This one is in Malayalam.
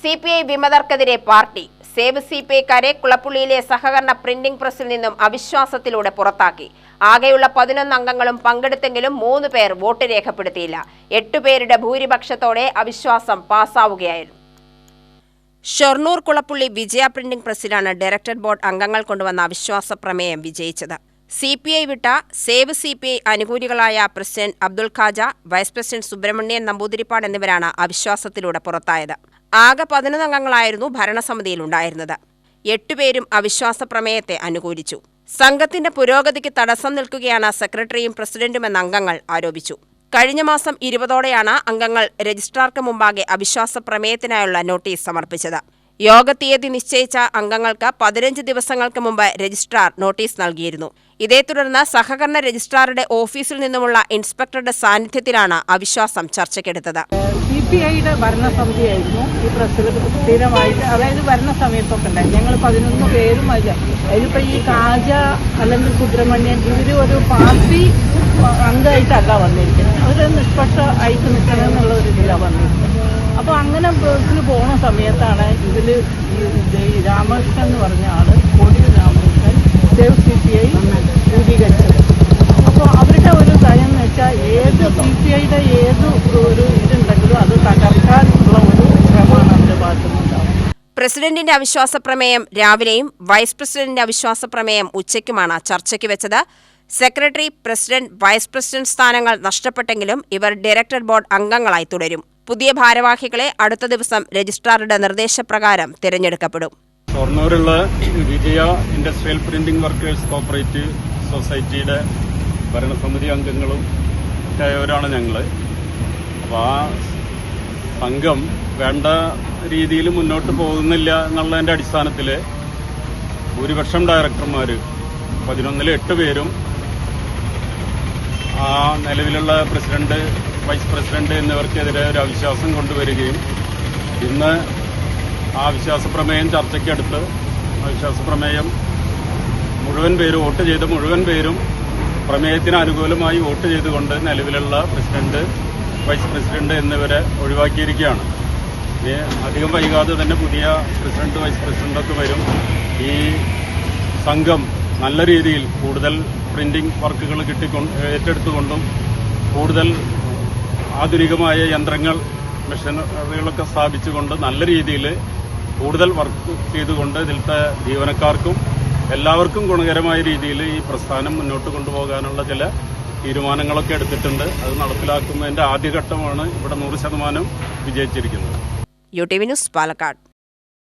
സി പി ഐ വിമതർക്കെതിരെ പാർട്ടി സേവ് സി പി ഐക്കാരെ കുളപ്പുള്ളിയിലെ സഹകരണ പ്രിന്റിംഗ് പ്രസിൽ നിന്നും അവിശ്വാസത്തിലൂടെ പുറത്താക്കി. ആകെയുള്ള പതിനൊന്ന് അംഗങ്ങളും പങ്കെടുത്തെങ്കിലും മൂന്ന് പേർ വോട്ട് രേഖപ്പെടുത്തിയില്ല. എട്ടുപേരുടെ ഭൂരിപക്ഷത്തോടെ അവിശ്വാസം പാസ്സാവുകയായിരുന്നു. ഷൊർണൂർ കുളപ്പുള്ളി വിജയ പ്രിന്റിംഗ് പ്രസിലാണ് ഡയറക്ടർ ബോർഡ് അംഗങ്ങൾ കൊണ്ടുവന്ന അവിശ്വാസ പ്രമേയം വിജയിച്ചത്. സി പി ഐ വിട്ട save C P I അനുകൂലികളായ president Abdul Khaja vice president Subrahmanyan Namboothiripad എന്നിവരാണ് അവിശ്വാസത്തിലൂടെ പുറത്തായത്. ആകെ പതിനൊന്ന് അംഗങ്ങളായിരുന്നു ഭരണസമിതിയിലുണ്ടായിരുന്നത്. എട്ടുപേരും അവിശ്വാസ പ്രമേയത്തെ അനുകൂലിച്ചു. സംഘത്തിന്റെ പുരോഗതിക്ക് തടസ്സം നിൽക്കുകയാണ് സെക്രട്ടറിയും പ്രസിഡന്റുമെന്ന അംഗങ്ങൾ ആരോപിച്ചു. കഴിഞ്ഞ മാസം ഇരുപതോടെയാണ് അംഗങ്ങൾ രജിസ്ട്രാർക്ക് മുമ്പാകെ അവിശ്വാസ പ്രമേയത്തിനായുള്ള നോട്ടീസ് സമർപ്പിച്ചത്. യോഗ തീയതി നിശ്ചയിച്ച അംഗങ്ങൾക്ക് പതിനഞ്ച് ദിവസങ്ങൾക്ക് മുമ്പ് രജിസ്ട്രാർ നോട്ടീസ് നൽകിയിരുന്നു. ഇതേ തുടർന്ന് സഹകരണ രജിസ്ട്രാറുടെ ഓഫീസിൽ നിന്നുമുള്ള ഇൻസ്പെക്ടറുടെ സാന്നിധ്യത്തിലാണ് അവിശ്വാസം ചർച്ചയ്ക്കെടുത്തത്. സി പി ഐയുടെ ഭരണസമിതിയായിരുന്നു ഈ പ്രസിൽ സ്ഥിരമായിട്ട് അതായത് ഭരണ സമയത്തൊക്കെ ഉണ്ടായി ഞങ്ങൾ പതിനൊന്ന് പേരും അതിൽ അതിലിപ്പോൾ ഈ കാജ അല്ലെങ്കിൽ സുബ്രഹ്മണ്യൻ ഇവർ ഒരു പാർട്ടി അംഗമായിട്ടല്ല വന്നിരിക്കുന്നത്. അവർ നിഷ്പക്ഷ ആയിട്ട് നിൽക്കണം എന്നുള്ള ഒരു ഇതിലാണ് വന്നിരിക്കുന്നത്. അപ്പോൾ അങ്ങനെ ബസ്സിൽ പോണ സമയത്താണ് ഇതിൽ ഈ രാമകൃഷ്ണൻ എന്ന് പറഞ്ഞ ആൾ Kodi Ramakrishnan save C P I രൂപീകരിച്ചത്. അപ്പോൾ അവരുടെ ഒരു കാര്യം എന്ന് വെച്ചാൽ ഏത് സി പി ഐയുടെ ഏത് ഒരു പ്രസിഡന്റിന്റെ അവിശ്വാസ പ്രമേയം രാവിലെയും വൈസ് പ്രസിഡന്റിന്റെ അവിശ്വാസ പ്രമേയം ഉച്ചയ്ക്കുമാണ് ചർച്ചയ്ക്ക് വെച്ചത്. സെക്രട്ടറി പ്രസിഡന്റ് വൈസ് പ്രസിഡന്റ് സ്ഥാനങ്ങൾ നഷ്ടപ്പെട്ടെങ്കിലും ഇവർ ഡയറക്ടർ ബോർഡ് അംഗങ്ങളായി തുടരും. പുതിയ ഭാരവാഹികളെ അടുത്ത ദിവസം രജിസ്ട്രാറുടെ നിർദ്ദേശപ്രകാരം തിരഞ്ഞെടുക്കപ്പെടും. ഷൊർണൂരുള്ള Vijaya industrial printing workers cooperative സൊസൈറ്റിയുടെ ഭരണസമിതി അംഗങ്ങളും ആയവരാണ് ഞങ്ങൾ അപ്പോൾ ആ സംഘം വേണ്ട രീതിയിൽ മുന്നോട്ട് പോകുന്നില്ല എന്നുള്ളതിന്റെ അടിസ്ഥാനത്തിൽ ഭൂരിപക്ഷം ഡയറക്ടർമാർ പതിനൊന്നിൽ എട്ട് പേരും ആ നിലവിലുള്ള പ്രസിഡന്റ് വൈസ് പ്രസിഡന്റ് എന്നിവർക്കെതിരെ ഒരു അവിശ്വാസം കൊണ്ടുവരികയും ഇന്ന് ആ അവിശ്വാസ പ്രമേയം ചർച്ചയ്ക്കെടുത്ത് അവിശ്വാസ പ്രമേയം മുഴുവൻ പേരും വോട്ട് ചെയ്ത മുഴുവൻ പേരും പ്രമേയത്തിന് അനുകൂലമായി വോട്ട് ചെയ്തുകൊണ്ട് നിലവിലുള്ള പ്രസിഡന്റ് വൈസ് പ്രസിഡന്റ് എന്നിവരെ ഒഴിവാക്കിയിരിക്കുകയാണ്. അധികം വൈകാതെ തന്നെ പുതിയ പ്രസിഡന്റ് വൈസ് പ്രസിഡന്റൊക്കെ വരും. ഈ സംഘം നല്ല രീതിയിൽ കൂടുതൽ പ്രിന്റിംഗ് വർക്കുകൾ കിട്ടിക്കൊണ്ട് ഏറ്റെടുത്തുകൊണ്ടും കൂടുതൽ ആധുനികമായ യന്ത്രങ്ങൾ മെഷീനറികളൊക്കെ സ്ഥാപിച്ചുകൊണ്ട് നല്ല രീതിയിൽ കൂടുതൽ വർക്ക് ചെയ്തുകൊണ്ട് ഇതിലത്തെ ജീവനക്കാർക്കും എല്ലാവർക്കും ഗുണകരമായ രീതിയിൽ ഈ പ്രസ്ഥാനം മുന്നോട്ട് കൊണ്ടുപോകാനുള്ള ചില തീരുമാനങ്ങളൊക്കെ എടുത്തിട്ടുണ്ട്. അത് നടപ്പിലാക്കുന്നതിന്റെ ആദ്യഘട്ടമാണ് ഇവിടെ നൂറ് ശതമാനം വിജയിച്ചിരിക്കുന്നത്. U T V news Palakkad.